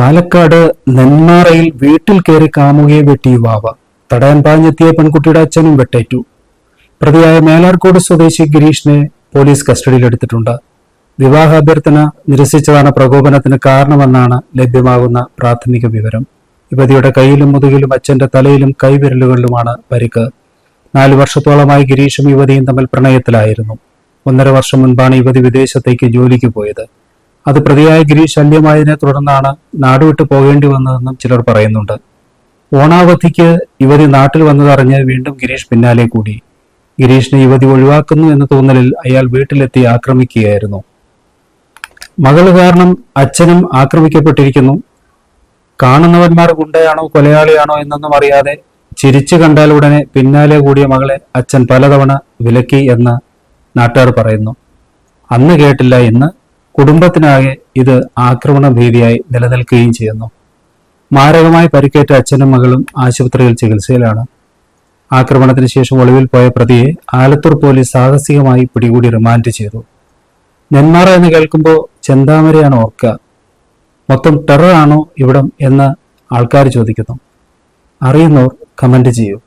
പാലക്കാട് നെന്മാറയിൽ വീട്ടിൽ കയറി കാമുകയെ വെട്ടി യുവാവ് തടയാൻ പാഞ്ഞെത്തിയ പെൺകുട്ടിയുടെ അച്ഛനും വെട്ടേറ്റു. പ്രതിയായ മേലാർക്കോട് സ്വദേശി ഗിരീഷിനെ പോലീസ് കസ്റ്റഡിയിലെടുത്തിട്ടുണ്ട്. വിവാഹ അഭ്യർത്ഥന നിരസിച്ചതാണ് പ്രകോപനത്തിന് കാരണമെന്നാണ് ലഭ്യമാകുന്ന പ്രാഥമിക വിവരം. യുവതിയുടെ കയ്യിലും മുതുകിലും അച്ഛന്റെ തലയിലും കൈവിരലുകളിലുമാണ് പരിക്ക്. നാലു വർഷത്തോളമായി ഗിരീഷും യുവതിയും തമ്മിൽ പ്രണയത്തിലായിരുന്നു. ഒന്നര വർഷം മുൻപാണ് യുവതി വിദേശത്തേക്ക് ജോലിക്ക് പോയത്. അത് പ്രതിയായ ഗിരീഷ് ശല്യമായതിനെ തുടർന്നാണ് നാടുവിട്ട് പോകേണ്ടി വന്നതെന്നും ചിലർ പറയുന്നുണ്ട്. ഓണാവധിക്ക് യുവതി നാട്ടിൽ വന്നതറിഞ്ഞ് വീണ്ടും ഗിരീഷ് പിന്നാലെ കൂടി. ഗിരീഷിനെ യുവതി ഒഴിവാക്കുന്നു എന്ന തോന്നലിൽ അയാൾ വീട്ടിലെത്തി ആക്രമിക്കുകയായിരുന്നു. മകൾ കാരണം അച്ഛനും ആക്രമിക്കപ്പെട്ടിരിക്കുന്നു. കാണുന്നവന്മാർ ഗുണ്ടയാണോ കൊലയാളിയാണോ എന്നൊന്നും അറിയാതെ ചിരിച്ചു കണ്ടാൽ ഉടനെ പിന്നാലെ കൂടിയ മകളെ അച്ഛൻ പലതവണ വിലക്കി എന്ന് നാട്ടുകാർ പറയുന്നു. അന്ന് കേട്ടില്ല ഇന്ന് കുടുംബത്തിനാകെ ഇത് ആക്രമണ ഭീതിയായി നിലനിൽക്കുകയും ചെയ്യുന്നു. മാരകമായി പരിക്കേറ്റ അച്ഛനും മകളും ആശുപത്രിയിൽ ചികിത്സയിലാണ്. ആക്രമണത്തിന് ശേഷം ഒളിവിൽ പോയ പ്രതിയെ ആലത്തൂർ പോലീസ് സാഹസികമായി പിടികൂടി റിമാൻഡ് ചെയ്തു. നെന്മാറ എന്ന് കേൾക്കുമ്പോൾ ചെന്താമരയാണ് ഓർക്കുക മൊത്തം ടെറർ ആണോ ഇവിടം എന്ന് ആൾക്കാർ ചോദിക്കുന്നു. അറിയുന്നവർ കമന്റ് ചെയ്യൂ.